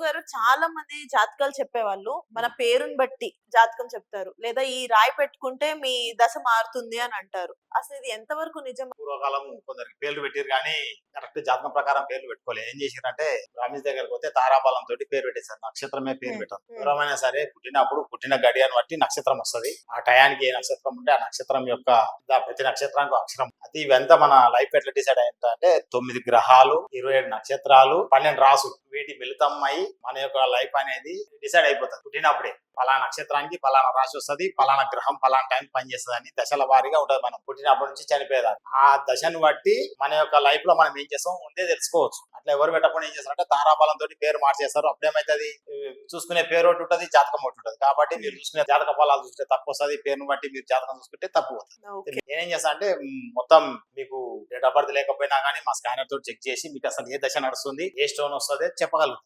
గురువు గారు చాలా మంది జాతకాలు చెప్పేవాళ్ళు. మన పేరుని బట్టి జాతకం చెప్తారు. లేదా ఈ రాయి పెట్టుకుంటే మీ దశ మారుతుంది అని అంటారు. అసలు ఇది ఎంతవరకు నిజం? పూర్వకాలం కొందరికి పేర్లు పెట్టారు కానీ కరెక్ట్ జాతకం ప్రకారం పేర్లు పెట్టుకోలేదు ఏం చేశారంటే బ్రాహ్మణ్ దగ్గరకు పోతే తారాబలం తోటి పేరు పెట్టేశారు. నక్షత్రమే పేరు. పెట్టారు. ఎవరైనా సరే పుట్టినప్పుడు పుట్టిన గడియాన్ని బట్టి నక్షత్రం వస్తది. ఆ టయానికి ఏ నక్షత్రం ఉంటే ఆ నక్షత్రం యొక్క ప్రతి నక్షత్రానికి అక్షరం. అది ఇవంతా మన లైఫ్ ఎట్లా డిసైడ్ అయిందంటే తొమ్మిది గ్రహాలు ఇరవై ఏడు నక్షత్రాలు పన్నెండు రాసులు. వీటి మిళితం అయి మన యొక్క లైఫ్ అనేది డిసైడ్ అయిపోతుంది. పుట్టినప్పుడే పలానా నక్షత్రానికి పలానా రాశి వస్తది పలానా గ్రహం పలానా టైం పనిచేస్తుంది అని దశల వారీగా ఉంటది మనం. పుట్టినప్పటి నుంచి చనిపోయేదాన్ని. ఆ దశను బట్టి మన యొక్క లైఫ్లో మనం ఏం చేస్తాం ముందే తెలుసుకోవచ్చు. అట్లా ఎవరు పెట్టకుండా ఏం చేస్తారంటే తారాబలం తోటి పేరు మార్చేస్తారు. అప్పుడేమైతుంది? చూసుకునే పేరు ఒకటి ఉంటుంది జాతకం ఒకటి ఉంటుంది. కాబట్టి మీరు చూసుకునే జాతక ఫలాలు చూస్తే తప్పు వస్తుంది. పేరును బట్టి మీరు జాతకం చూసుకుంటే తప్పు అవుతుంది నేనేం చేస్తా అంటే మొత్తం మీకు డబ్బర్ది లేకపోయినా కానీ మా స్కానర్ తోటి చెక్ చేసి మీకు అసలు ఏ దశ నడుస్తుంది ఏ స్టోన్ వస్తుంది చెప్పగలుగుతాం.